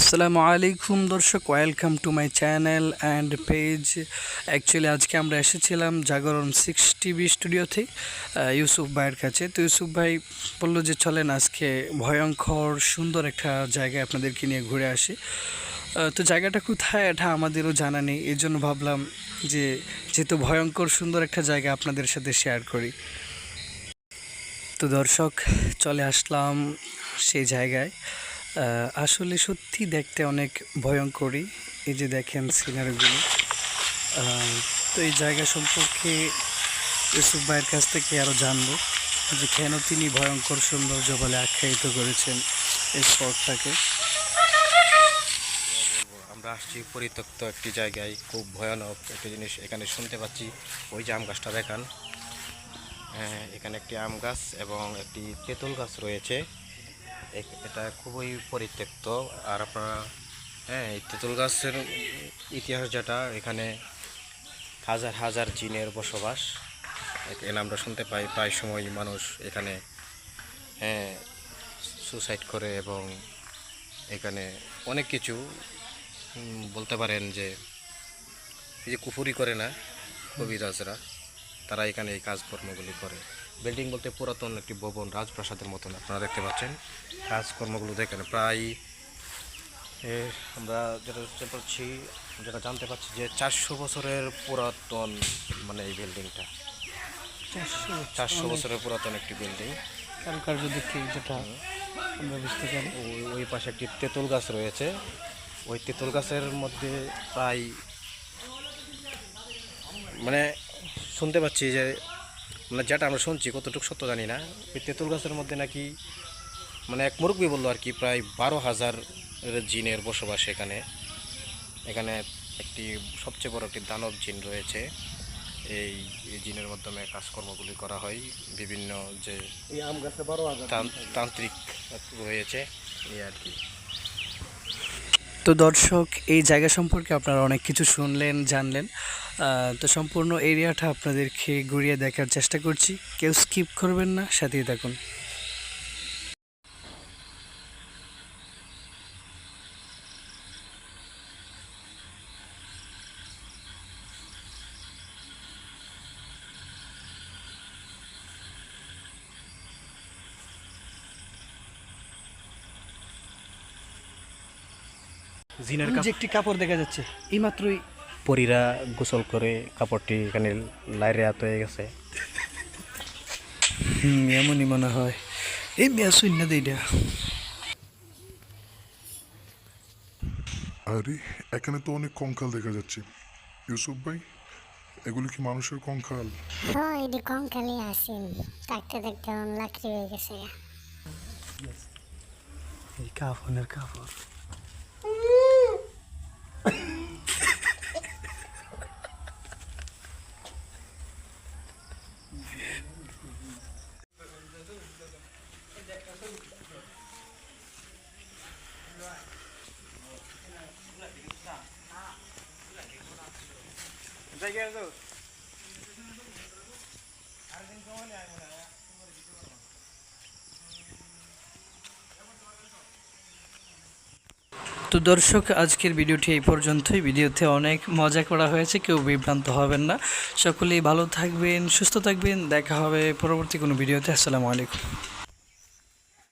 আসসালামু আলাইকুম দর্শক welcome to my channel and page actually আজকে আমরা এসেছিলাম জাগরণ সিক্স টিভি স্টুডিওতে ইউসুফ ভাইয়ের কাছে। তো ইউসুফ ভাই বলল যে, চলেন আজকে ভয়ঙ্কর, সুন্দর একটা জায়গায় আপনাদেরকে নিয়ে ঘুরে আসি। তো জায়গাটা কোথায়, এটা আমাদেরও জানা নেই। এই জন্য ভাবলাম যে, যেহেতু ভয়ঙ্কর, সুন্দর একটা জায়গা আপনাদের সাথে শেয়ার করি। তো দর্শক, চলে আসলাম সেই জায়গায়। আসলে সত্যি দেখতে অনেক ভয়ঙ্করই। এই যে দেখেন সিনারিগুলো তো এই জায়গা সম্পর্কে ইউসুফ ভাইয়ের কাছ থেকে আরও জানব যে কেন তিনি ভয়ঙ্কর সৌন্দর্য বলে আখ্যায়িত করেছেন এই স্পটটাকে। আমরা আসছি পরিত্যক্ত একটি জায়গায়, খুব ভয়ানক একটি জিনিস এখানে শুনতে পাচ্ছি। ওই যে আম গাছটা দেখান। এখানে একটি আম গাছ এবং একটি তেঁতুল গাছ রয়েছে। এটা খুবই পরিত্যক্ত। আর আপনারা হ্যাঁ এই তেঁতুল গাছের ইতিহাস যেটা, এখানে হাজার হাজার জিনের বসবাস। এখানে আমরা শুনতে পাই, প্রায় সময় মানুষ এখানে হ্যাঁ সুসাইড করে এবং এখানে অনেক কিছু বলতে পারেন যে, এই যে কুফুরি করে না, কবিরাজরা, তারা এখানে এই কাজকর্মগুলি করে। বিল্ডিং বলতে পুরাতন একটি ভবন রাজপ্রাসাদের মতন আপনারা দেখতে পাচ্ছেন। কাজকর্মগুলো দেখেন প্রায় আমরা যেটা বুঝতে পারছি যেটা জানতে পারছি যে চারশো বছরের পুরাতন মানে এই বিল্ডিংটা। চারশো চারশো বছরের পুরাতন একটি বিল্ডিং। কারুকার্য দেখে যেটা আমরা বুঝতে পারি। ওই ওই পাশে একটি তেঁতুল গাছ রয়েছে। ওই তেঁতুল গাছের মধ্যে প্রায় মানে শুনতে পাচ্ছি যে মানে যেটা আমরা শুনছি কতটুকু সত্য জানি না। ওই তেঁতুল গাছের মধ্যে নাকি মানে এক মুরব্বী বলল আর কি প্রায় বারো হাজার জিনের বসবাস এখানে। এখানে একটি সবচেয়ে বড় একটি দানব জিন রয়েছে। এই জিনের মাধ্যমে কাজকর্মগুলি করা হয়। বিভিন্ন যে তান্ত্রিক রয়েছে। এই আর কি। তো দর্শক, এই জায়গা সম্পর্কে আপনারা অনেক কিছু শুনলেন, জানলেন। তো সম্পূর্ণ এরিয়াটা আপনাদেরকে ঘুরিয়ে দেখার চেষ্টা করছি। কেউ স্কিপ করবেন না, সাথেই থাকুন। জিনের যে একটি কাপড় দেখা যাচ্ছে এইমাত্রই পরীরা গোসল করে কাপড়টি এখানে লাইরে আত হয়ে গেছে। এমনই মনে হয়। এই মেয়া শূন্য দিইটা আরে এখানে তো অনেক কঙ্কাল দেখা যাচ্ছে। ইউসুফ ভাই এগুলো কি মানুষের কঙ্কাল? হ্যাঁ এটি কঙ্কালে আসেন। থাকতে থাকতে লাকড়ি হয়ে গেছে। এই কাফনের কাপড়। তো দর্শক, আজকের ভিডিওটি এই পর্যন্তই। ভিডিওতে অনেক মজা করা হয়েছে, কেউ বিভ্রান্ত হবেন না। সকলেই ভালো থাকবেন, সুস্থ থাকবেন। দেখা হবে পরবর্তী কোনো ভিডিওতে। আসসালামু আলাইকুম।